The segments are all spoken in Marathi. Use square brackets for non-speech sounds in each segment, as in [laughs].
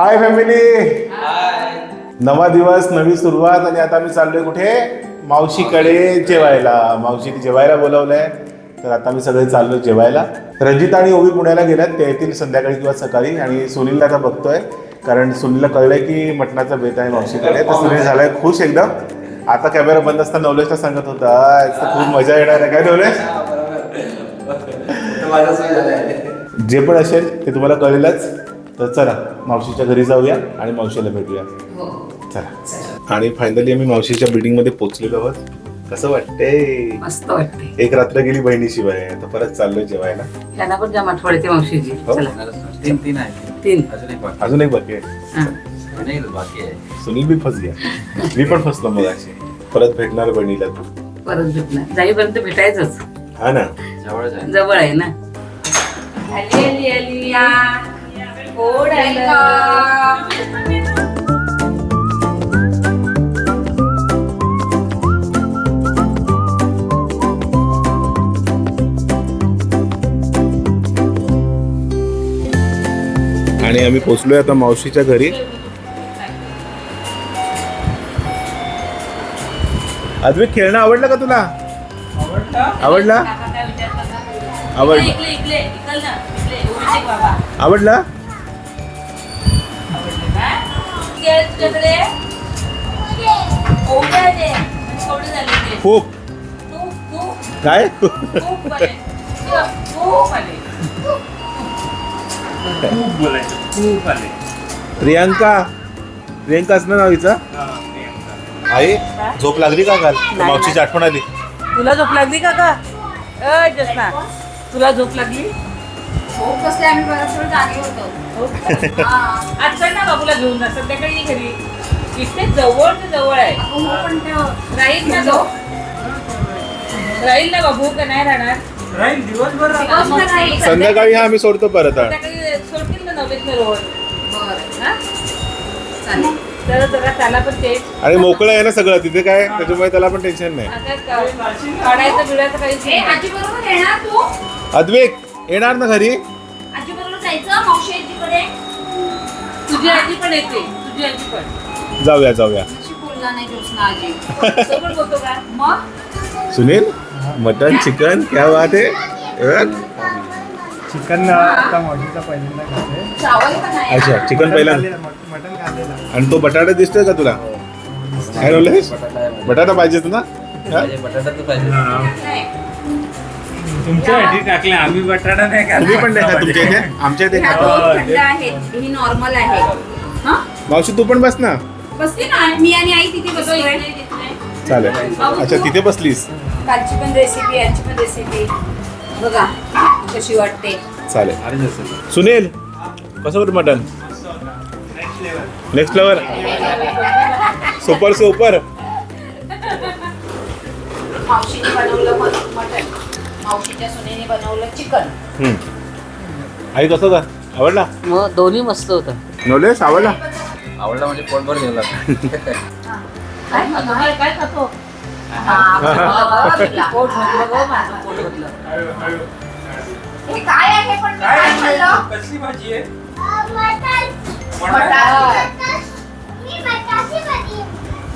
हाय फॅमिली नवा दिवस नवी सुरुवात आणि आता मी चाललोय कुठे? मावशीकडे जेवायला. मावशीने जेवायला बोलवलंय. तर आता मी सगळे चाललो जेवायला. रंजिता आणि ओवी पुण्याला गेल्यात. ते येतील संध्याकाळी किंवा सकाळी. आणि सुनीलला आता बघतोय. कारण सुनीलला कळलंय की मटणाचा बेत आहे मावशीकडे. तर सुनील झालाय खुश एकदम. आता कॅमेरा बंद असताना नवलेशला सांगत होता "आज तर खूप मजा येणार आहे. काय नवलेश? [laughs] जे पण असेल ते तुम्हाला कळेलच. तर चला मावशीच्या घरी जाऊया आणि मावशीला भेटूया. चला. आणि फायनली आम्ही मावशीच्या बिल्डिंगमध्ये पोहोचलेलो आहोत. कसं वाटतंय? मस्त वाटते एक रात्र गेली बहिणीशिवाय. आता परत चाललोय जेवायला. त्यांना पण जाम आठवड येते मावशीची. हो. चला. तीन तीन आहे. तीन. अजून एक बाकी अजून एक बाकी आहे. हा. बाकी आहे. सुनील बी फस गया मी पण फसलो मग अशी परत भेटणार बहिणीला तू. परत भेटणार. जाईपर्यंत भेटायचंच. हा ना. जवळच आहे जवळ आहे ना. आली आली आली या. कोण आलं? आणि आम्ही पोचलोय आता मावशीच्या घरी अद्वैत खेळणं आवडलं का तुला आवडला आवडलं आवडला घे तुझ्याकडे ओढे दे. ओढे झाले ते. खूप तूप तूप काय? तूप आले तूप आले. प्रियांका. प्रियांका असं नाव हिचं? आई झोप लागली का काल? मावशीची आठवण आली. तुला झोप लागली का का अ जसना. तुला झोप लागली? झोप कसली आम्ही बऱ्याच वेळ जागे होतो. आज चल ना बाबूला घेऊन जा. संध्याकाळी ये घरी. इथे जवळ ते जवळ आहे. अहो, पण ते राहील ना तो. राहील ना बाबू का नाही राहणार? दिवसभर. संध्याकाळी हा आम्ही सोडतो परत. हा. संध्याकाळी सोडतील ना नवलेत रोड बरं. हा? चालेल. तर जरा त्याला पण तेच आणि मोकळं आहे ना सगळं तिथे काय? त्याच्यामुळे त्याला पण टेन्शन नाही. आता का- काढायचं बिडायचं काहीच ए, नाही. आजी बरोबर येणार तू? अद्वेक! येणार ना घरी? आजी बरोबर जायचं मावशी आजीकडे तुझी आजी पण येते तुझी आजी पण. जाऊया जाऊया. अशी बोलला नाही ज्योत्स्ना आजी. तो पण बोलतो का? मग? सुनील मटन चिकन क्या बात है? अं? चिकन आता मावशीचा पहिल्यांदा खाते. चावल पण आहे. अच्छा चिकन पहिला मटन खाल्लेलं. आणि तो बटाटा दिसतोय का तुला? काय बोललेस? बटाटा आहे. बटाटा पाहिजेत ना? हा? पाहिजे बटाटा तर पाहिजे. नाही. तुमच्यासाठी टाकले आम्ही बटाटा नाही तुम्ही पण नाही खात तुमच्या इथे? [laughs] आमच्या इथे खातो. थंड ही नॉर्मल आहे. हा? मावशी तू पण बस ना. बसते ना मी आणि आई तिथे बसलोय. चालेल. अच्छा तिथे बसलीस. कालची पण रेसिपी यांची पण रेसिपी बघा कशी वाटते. चालेल. सुनील कसं होतं mutton next level super super मावशीने बनवलं मट- मटण. मावशीच्या सुनेने बनवलं चिकन. आई कसं का आवडला? मग दोन्ही मस्त होतं. नवलेस आवडला? आवडला म्हणजे पोटभर गेला. काय खातो काय काय खातो? पोट भरलं गं माझं पोट भरलं. हे काय आहे पण मी काय खाल्लं कसली भाजी आहे? मटार.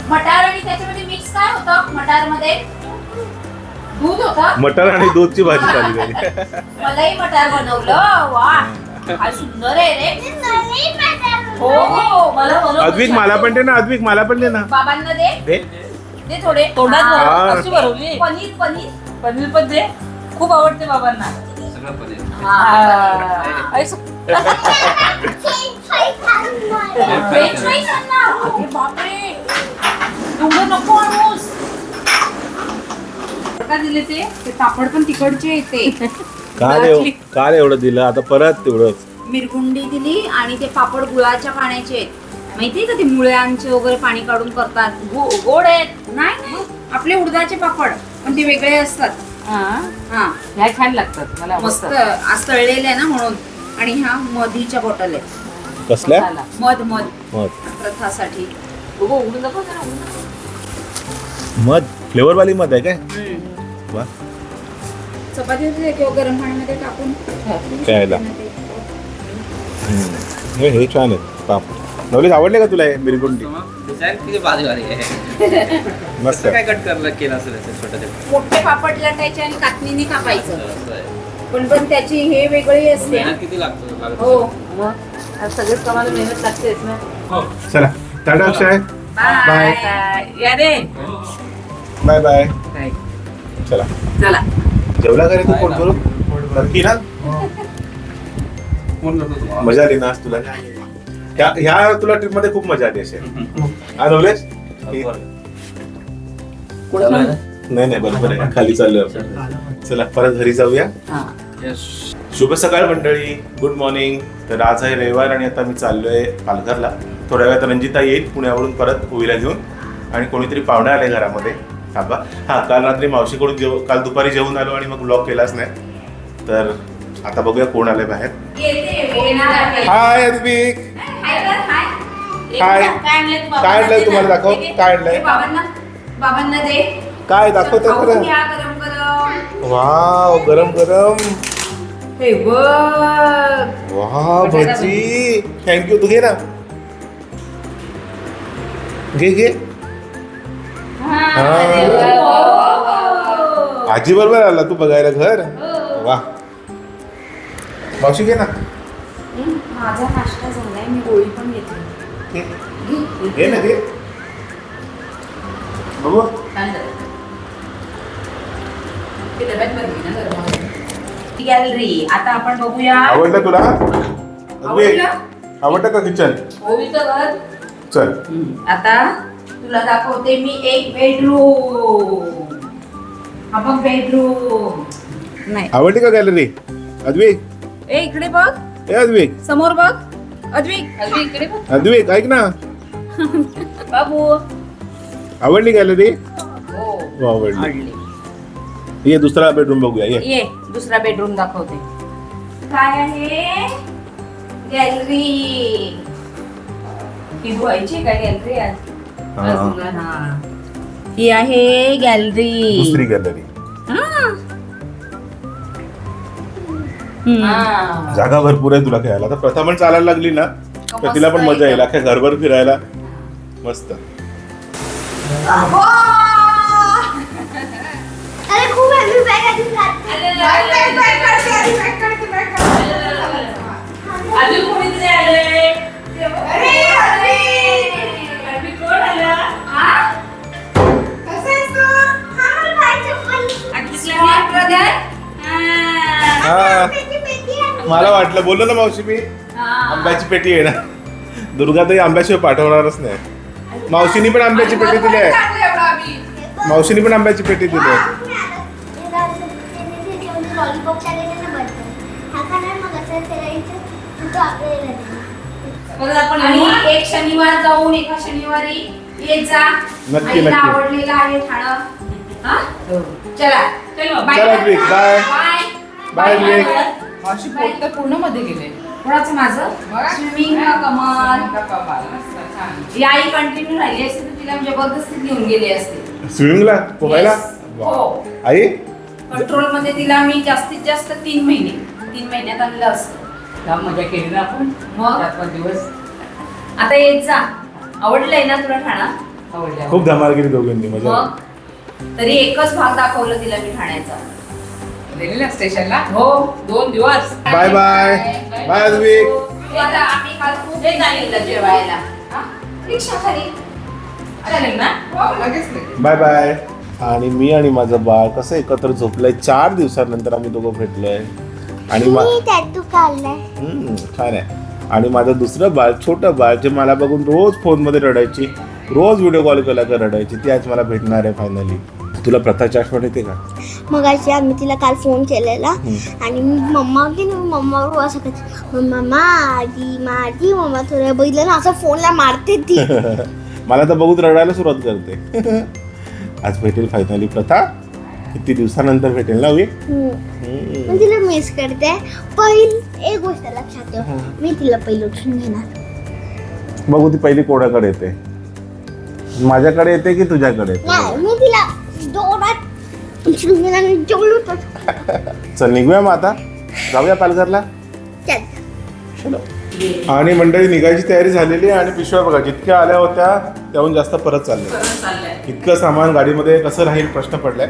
मटार. आणि त्याच्यामध्ये मिक्स काय होतं? मटारमध्ये दूध होतं? मटर आणि दूधची भाजी झाली घरी मलाही मटार बनवलं. वा काय सुंदर आहे रे. हो हो मला बनव अद्विक मला पण दे ना अद्विक मला पण दे ना. बाबांना दे. दे. दे थोडे. तोंडात हा. भरव. अशी भरवली? पनीर पनीर. पनीर पण दे. खूप आवडते बाबांना. सगळं पनीर. हा. आई सु- French fries आण ना. अरे बापरे. एवढं नको आणूस का दिले ते? ते पापड पण तिकडचे येते [laughs] का रे का रे एवढं दिलं? आता परत तेवढंच. मिरगुंडी दिली आणि ते पापड गुळाच्या पाण्याचे आहेत. माहितीये का ते मुळ्यांचे वगैरे पाणी काढून करतात? गो- गोड आहेत. नाही. आपले उडदाचे पापड पण ते वेगळे असतात. हा. हा. ह्या छान लागतात. मला मस्त आवडतात. आज तळलेले आहे ना म्हणून. आणि ह्या मधीच्या बॉटल आहेत. कसल्या? मसाला. मध मध. मध. प्रथासाठी. बघू, उघडू नको जरा, उघडू नको. मध. फ्लेवर वाली मध आहे काय? हम्म. वा चपाती गरम पाण्यामध्ये टाकून प्यायला. हे हे छान आहेत पाप. नवलेश आवडले का तुला हे मिरगुंडी डिझाईन किती भारी भारी आहे. मस्त. काय कट करलं केलं असेल छोटं मोठे पापड लाटायचे आणि कातणीने कापायचं. आहे. पण पण त्याची हे वेगळी असते. किती लागतो हो. मग सगळेच कामाला मेहनत लागतेच ना? चला. टाटा अक्षय. बाय या रे बाय बाय चला. चला. जेवला का रे तू पोट भरून? नक्की ना? फोन तुम्हाला मजा आली ना आज तुला? ह्या ह्या तुला ट्रिपमध्ये खूप मजा आली असेल. हा नवलेश? नाही नाही बरोबर आहे. खाली चाललोय. आपण. चला परत घरी जाऊया. शुभ सकाळ मंडळी. गुड मॉर्निंग तर आज आहे रविवार आणि आता मी चाललोय पालघरला. थोड्या वेळात रंजिता येईल पुण्यावरून परत पुवीला घेऊन. आणि कोणीतरी पाहुणे आले घरामध्ये. थांबा. हा काल रात्री मावशीकडून जेव काल दुपारी जेवून आलो आणि मग ब्लॉग केलाच नाही. तर आता बघूया कोण आले बाहेर. हाय अद्विक हाय काय आणलंय तुम्हाला दाखव. काय आणलंय? काय दाखवते घ्या गरम गरम. वाव गरम गरम. बघ. वा भजी थँक्यू तू घे ना. घे घे. आजी बरोबर आला तू बघायला घर? वा. मावशी घे ना. माझा नाश्ता झालाय मी गोळी पण घेतली घे. ना घे. बघू. गॅलरी. आता आपण बघूया. आवडलं तुला? आवडलं? आवडलं का किचन? चल. आता तुला दाखवते मी एक बेडरूम हा बघ बेडरूम नाही. आवडली का गॅलरी अद्विक? ए इकडे बघ. ए अद्विक. समोर बघ. अद्विक. अजून इकडे बघ. अद्विक ऐक ना. बाबू. आवडली गॅलरी हो. आवडली. आवडली. ये दुसरा बेडरूम बघूया ये. ये दुसरा बेडरूम दाखवते. काय आहे? गॅलरी ही धुवायची काय गॅलरी आज? हा. हा. ही आहे गॅलरी. दुसरी गॅलरी. हा. जागा भरपूर आहे तुला खेळायला. आता प्रथा पण चालायला लागली ना तर तिला पण मजा येईल. अख्ख्या घरभर फिरायला. मस्त. अरे खूप हेवी बॅग आहे अजून कोणीतरी आले अभि मला वाटलं बोललो ना मावशी मी. आंब्याची पेटी आहे ना. दुर्गाताई आंब्याशिवाय पाठवणारच नाही. मावशीनी पण आंब्याची पेटी दिली आहे. मावशीनी पण आंब्याची पेटी दिली आहे. हा आणि एक शनिवार जाऊन एका शनिवारी येत जा. नक्की, आईला नक्की. आवडलेलं आहे ठाणं हा? चला. चलो बाय. Bye bye द्विक. मावशी पोट तर पूर्णमध्ये गेले. कोणाचं माझं? स्विमिंग कमल. ही आई कंटिन्यू राहिली असते तर तिला जबरदस्ती घेऊन गेली असते. स्विमिंगला? पोहायला. हो. आई? कंट्रोलमध्ये तिला मी जास्तीत जास्त तीन महिने. तीन महिन्यात आणलं असतं. मजा केली ना आपण? मग? दिवस. आता येत जा. आवडलंय ना तुला ठाणा खूप धमाल केली दोघांनी. मजा. तरी एकच भाग दाखवलं तिला मी ठाण्याचा स्टेशनला. हो दोन दिवस. Bye bye. बाय आम्ही काल खूप जेवायला. हा? रिक्षा खाली. चालेल ना? हो, लगेच लगेच. Bye bye. आणि मी आणि माझं बाळ कसं एकत्र झोपलंय चार दिवसानंतर आम्ही दोघं भेटलोय. आणि मा- हम्म, छान आहे. आणि माझं दुसरं बाळ छोटं बाळ जे मला बघून रोज फोनमध्ये रडायची रोज व्हिडिओ कॉल केला का रडायची ती आज मला भेटणार आहे फायनली तुला प्रथाची आठवण येते का? मग अशी आम्ही तिला काल फोन केलेला. आणि मी मम्मा होती ना मम्मा असं करते मम्मा माझी माझी मम्मा थोड्या बघितलं ना असं फोनला मारते ती. [laughs] मला तर बघून रडायला सुरुवात करते. [laughs] आज भेटेल फायनली प्रथा. किती दिवसानंतर भेटेल ना वी? हम्म. पण तिला मिस करते. पहिली एक गोष्ट लक्षात ठेव. मी तिला पहिलं उठून घेणार. बघू ती पहिली कोणाकडे येते. माझ्याकडे येते की तुझ्याकडे मी तिला जोरात [laughs] चल निघूया मग आता. जाऊया पालघरला. चल। आणि मंडळी निघायची तयारी झालेली आहे आणि पिशव्या बघा जितक्या आल्या होत्या त्याहून जास्त परत चालल्या इतकं सामान गाडीमध्ये कसं राहील प्रश्न पडलाय.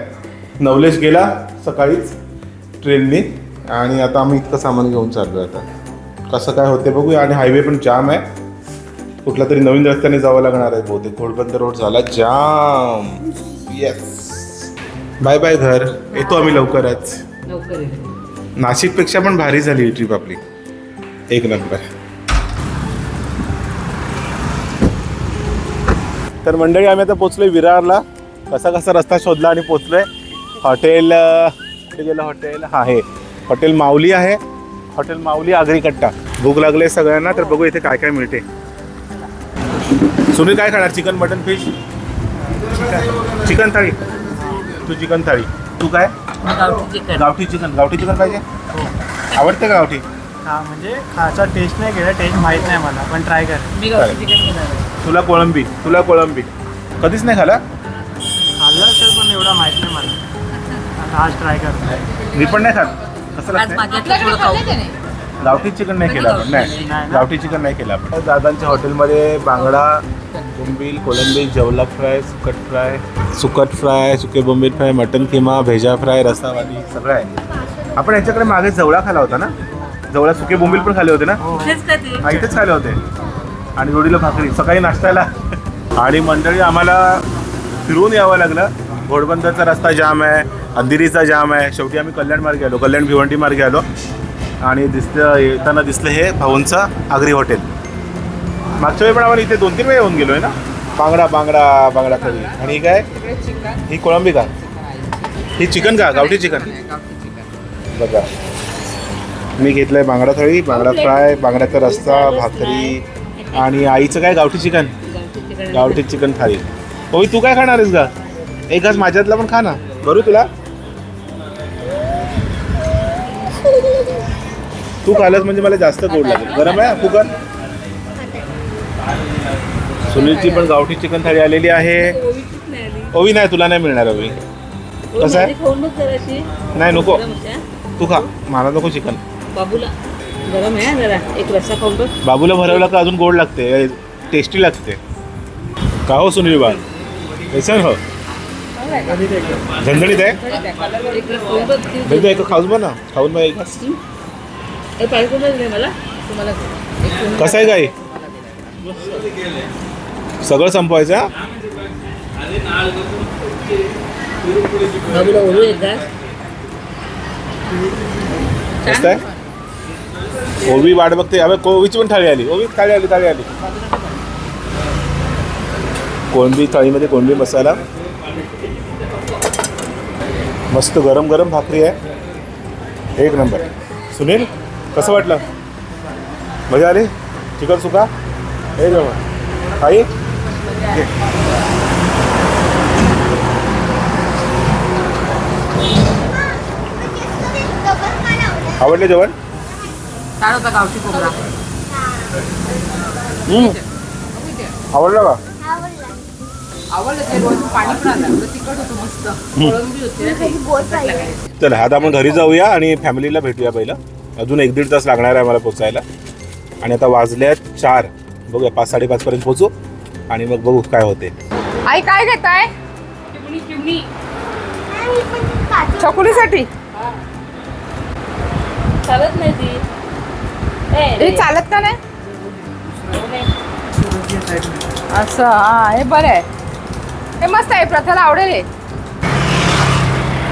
नवलेश गेला सकाळीच ट्रेननी आणि आता आम्ही इतकं सामान घेऊन चाललो आता. कसं काय होते बघूया आणि हायवे पण जाम आहे. कुठला तरी नवीन रस्त्याने जावं लागणार आहे बहुतेक. घोडबंदर रोड झाला जाम. येस बाय बाय घर येतो आम्ही लवकरच. लवकर. नाशिकपेक्षा पण भारी झाली ही ट्रिप आपली. एक नंबर तर मंडळी आम्ही आता पोचलोय विरारला. कसा कसा रस्ता शोधला आणि पोचलोय हॉटेल कुठे गेलं हॉटेल? हा हे. हॉटेल माऊली आहे. हॉटेल माऊली आगरी कट्टा भूक लागले सगळ्यांना तर बघू इथे काय काय मिळते. सुनील काय खाणार? Chicken mutton fish? Chicken thali. तू चिकन थाळी. तू काय? गावठी चिकन. गावठी चिकन. गावठी चिकन पाहिजे? आवडते का गावठी? हा म्हणजे खायचा टेस्ट नाही केला टेस्ट माहीत नाही मला पण ट्राय कर. मी गावठी चिकन घेणार आहे. तुला कोळंबी तुला कोळंबी. कधीच नाही खाला? खाल्लं असेल पण एवढा माहीत नाही मला. आता आज ट्राय कर मी पण नाही खात. कसं आज थोडं खाऊ. गावठी चिकन नाही केलं आपण. नाही. गावठी चिकन नाही केलं आपण. दादांच्या हॉटेलमध्ये बांगडा बोंबील कोलंबी जवला फ्राय सुकट फ्राय. सुकट फ्राय सुके बोंबील फ्राय मटन किमा भेजा फ्राय रसावाली सगळं आहे. आपण याच्याकडे मागे जवळा खाला होता ना? जवळा सुके बोंबील पण खाले होते ना? हा, इथेच खाले होते. आणि जोडीला भाकरी सकाळी नाश्त्याला. आणि मंडळी आम्हाला फिरून यावं लागलं. घोडबंदरचा रस्ता जाम आहे अंधेरीचा जाम आहे. शेवटी आम्ही कल्याण मार्गे आलो. कल्याण भिवंडी मार्गे आलो. आणि दिसलं येताना दिसलं हे भाऊंचं आगरी हॉटेल मागच्या वेळी पण आपण इथे दोन तीन वेळा येऊन गेलो आहे ना? बांगडा बांगडा बांगडा करी. आणि ही काय? ही कोळंबी का? ही चिकन का? गावठी चिकन? बघा. मी घेतलंय बांगडा थाळी बांगडा फ्राय बांगड्याचा रस्सा भाकरी आणि आईचं काय? गावठी चिकन. गावठी चिकन थाळी. होई तू काय खाणार आहेस का एक घास माझ्यातला पण खा ना. बरू तुला? तू खालस म्हणजे मला जास्त गोड लागेल. गरम आहे कुकर? सुनीलची पण गावठी चिकन थाळी आलेली आहे. ओवी नाही तुला नाही मिळणार ओवी. कसं आहे? नाही नको. तू खा. मला नको चिकन. बाबूला. गरम आहे जरा. एक रस्सा खाऊन बघ. बाबूला भरवलं का अजून गोड लागते? टेस्टी लागते. का हो सुनील बा कैसन हो. झणझणीत आहे? खाऊन बघ. ना. खाऊन बघ. हे पाहिजे नाही मला? तुम्हाला एक खाऊन कसं आहे गाई? सगळं संपवायचं? बाबूला ओळू मस्त आहे? ओवी वाट बघते. अबे कोवीची पण थाळी आली. ओवी थाळी आली थाळी आली. कोळंबी थाळीमध्ये कोळंबी मसाला. मस्त गरम गरम भाकरी आहे. एक नंबर. सुनील? कसं वाटलं? मजा आली? चिकन सुका? एक नंबर आई. आवडलं जेवण? होता गावठी. आवडलं का. चला आता आपण घरी जाऊया आणि फॅमिलीला भेटूया पहिलं. अजून एक दीड तास लागणार आहे मला पोचायला. आणि आता वाजल्यात चार. बघूया पाच साडेपाचपर्यंत पोचू. आणि मग बघू काय होते. आई काय घेताय? चकुलीसाठी? चालत नाही ती. ए, हे चालत का नाही. असं हा हे बरं आहे. हे मस्त आहे प्रथाला आवडेल हे.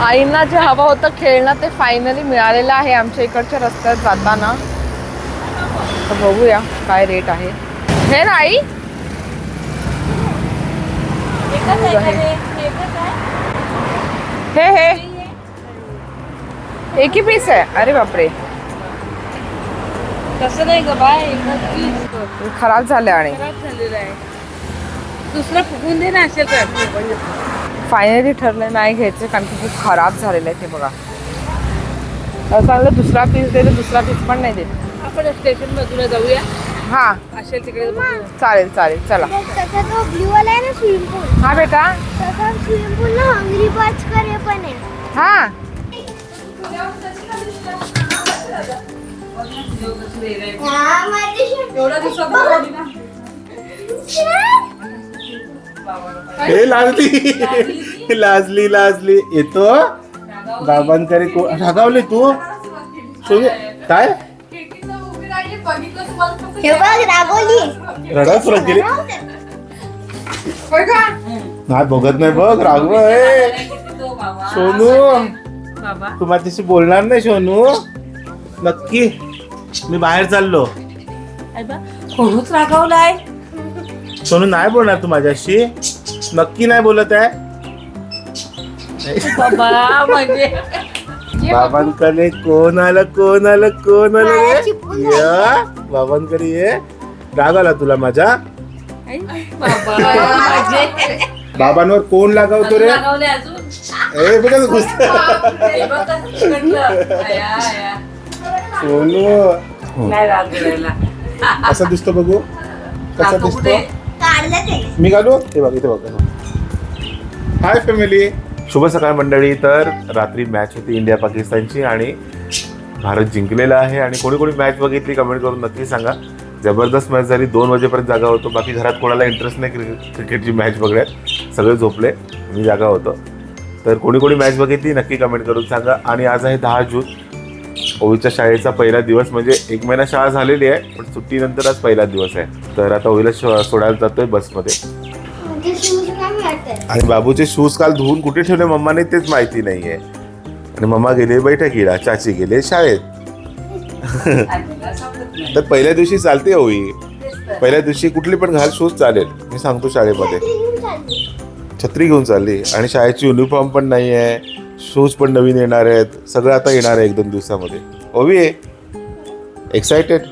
आईंना जे हवं होतं खेळणं ते फायनली मिळालेलं आहे आमच्या इकडच्या रस्त्यात जाताना. तर बघूया काय रेट आहे. हे ना आई? हे. हे एक ही पीस आहे. अरे बापरे. तसं नाही ग बाय खराब झाले आणि. दुसरं फुकून दे ना असेल फायनली ठरलं नाही घ्यायचं कारण की खूप खराब झालेलं आहे ते बघा. तर चांगलं दुसरा पीस दे तर दुसरा पीस पण नाही देत. आपण स्टेशन बाजूला जाऊया. हां. असेल तिकडे. चालेल चालेल चला. तसा तो ब्ल्यू वाला आहे ना स्विमिंग पूल हा बेटा. तसा स्विमिंग पूल ना हंगरी बर्ड्स करे पण आहे. हां. हा, एवढ्या दिवसात. हे लाजली. लाजली? लाजली येतो? बाबांकडे को- रागावले तू? सोनू काय? खिडकीत उभी राहिली, बघितलं तुम्हाला फक्त बघ. रागवली रडा सुरू केली. होय का? नाही बघत नाही बघ रागव आहे सोनू. बाबा. तू माझ्याशी बोलणार नाही सोनू. नक्की. मी बाहेर चाललो. कोणच रागवलाय? सोनू नाही बोलणार तू माझ्याशी. नक्की नाही बोलत आहे. बाबा म्हणजे. बाबांकडे कोण आलं कोण आलं कोण आलं रे या बाबांकडे ये. राग आला तुला माझा? बाबा म्हणजे बाबांवर कोण लागावतो रे? रागवले अजून? ए तू हे बघ कसं चिकटलं. आया, आया. सोनू. नाही दिसतो बघू? कसा दिसतो? कुठे? मी घालू? हे बघ इथे बघ. हाय फॅमिली शुभ सकाळ मंडळी. तर रात्री मॅच होती इंडिया पाकिस्तानची आणि भारत जिंकलेला आहे. आणि कोणी कोणी मॅच बघितली कमेंट करून नक्की सांगा. जबरदस्त मॅच झाली. दोन वाजेपर्यंत जागा होतो. बाकी घरात कोणाला इंटरेस्ट नाही क्रिकेट क्रिकेटची मॅच बघण्यात. सगळे झोपले. मी जागा होतो. तर कोणी कोणी मॅच बघितली नक्की कमेंट करून सांगा. आणि आज आहे दहा जून. ओवीच्या शाळेचा पहिला दिवस म्हणजे एक महिना शाळा झालेली आहे पण सुट्टीनंतर आज पहिला दिवस आहे. तर आता ओवीला सोडायला जातोय बसमध्ये. आणि बाबूचे शूज काल धुवून कुठे ठेवले मम्माने तेच माहिती नाहीये. आणि मम्मा गेले बैठकीला चाची गेले शाळेत. [laughs] तर पहिल्या दिवशी चालते होई पहिल्या दिवशी कुठली पण घाल शूज चालेल. मी सांगतो शाळेमध्ये. छत्री घेऊन चालली. आणि शाळेची युनिफॉर्म पण नाही आहे शूज पण नवीन येणार आहेत. सगळं आता येणार आहे एक दोन दिवसामध्ये. ओवी आहे एक्सायटेड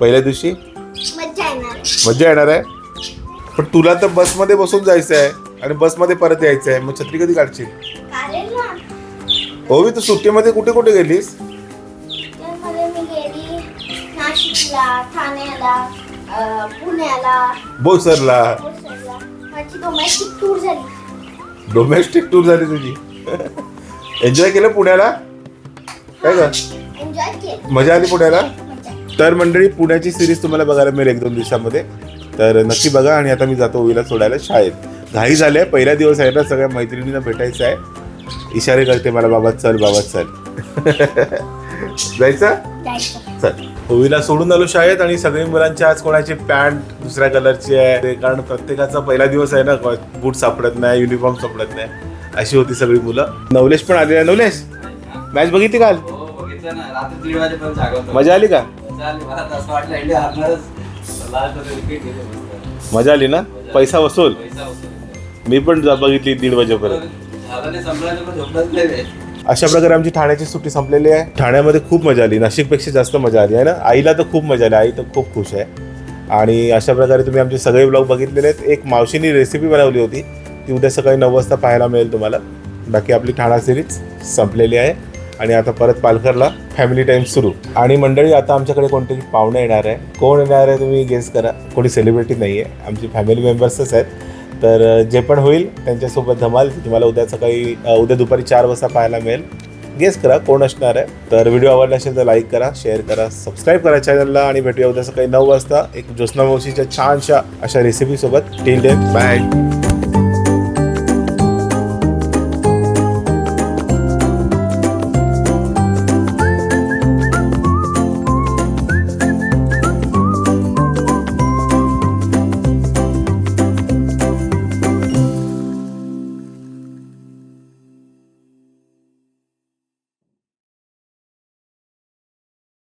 पहिल्या दिवशी? मज्जा येणार. आहे. मजा येणार आहे? पण तुला तर बसमध्ये बसून जायचं आहे आणि बसमध्ये परत यायचं आहे. मग छत्री कधी काढशील? ओवी तू सुट्टीमध्ये कुठे कुठे गेलीस? बोसरला. डोमेस्टिक टूर झाली तुझी? [laughs] एन्जॉय केलं पुण्याला? काय का मजा आली पुण्याला? तर मंडळी पुण्याची सिरीज तुम्हाला बघायला मिळेल एक दोन दिवसामध्ये. तर नक्की बघा आणि आता मी जातो ओवीला सोडायला शाळेत. घाई झाल्या पहिला दिवस आहे ना सगळ्या मैत्रिणींना भेटायचं आहे. इशारे करते मला बाबा चल बाबा चल. [laughs] जायचं? चल. ओवीला सोडून आलो शाळेत आणि सगळी मुलांची आज कोणाची पॅन्ट दुसऱ्या कलरची आहे? ते कारण प्रत्येकाचा पहिला दिवस आहे ना बूट सापडत नाही युनिफॉर्म सापडत नाही. अशी होती सगळी मुलं. नवलेश पण आले. नवलेश मॅच बघितली काल? हो मजा आली का? मजा आली. ना? पैसा वसूल. मी पण जा- बघितली दीड वाजेपर्यंत. अशा प्रकारे आमची ठाण्याची सुट्टी संपलेली आहे. ठाण्यामध्ये खूप मजा आली. नाशिकपेक्षा जास्त मजा आली आहे ना? आईला तर खूप मजा आली. आई तर खूप खुश आहे. आणि अशा प्रकारे तुम्ही आमचे सगळे ब्लॉग बघितलेले आहेत. एक मावशीनी रेसिपी बनवली होती. ती उद्या सकाळी नऊ वाजता पाहायला मिळेल तुम्हाला. बाकी आपली ठाणा सिरीज संपलेली आहे. आणि आता परत पालघरला फॅमिली टाईम सुरू. आणि मंडळी आता आमच्याकडे कोणतरी पाहुणे येणार आहे? कोण येणार आहे तुम्ही गेस करा. कोणी सेलिब्रिटी नाही आहे आमची फॅमिली मेंबर्सच आहेत. तर जे पण होईल त्यांच्यासोबत धमाल. तुम्हाला उद्या सकाळी उद्या दुपारी चार वाजता पाहायला मिळेल. गेस करा कोण असणार आहे? तर व्हिडिओ आवडला असेल तर लाईक करा शेअर करा सबस्क्राईब करा चॅनलला आणि भेटूया उद्या सकाळी नऊ वाजता एक ज्योत्ना मावशीच्या छानशा अशा रेसिपीसोबत टिल डेन बाय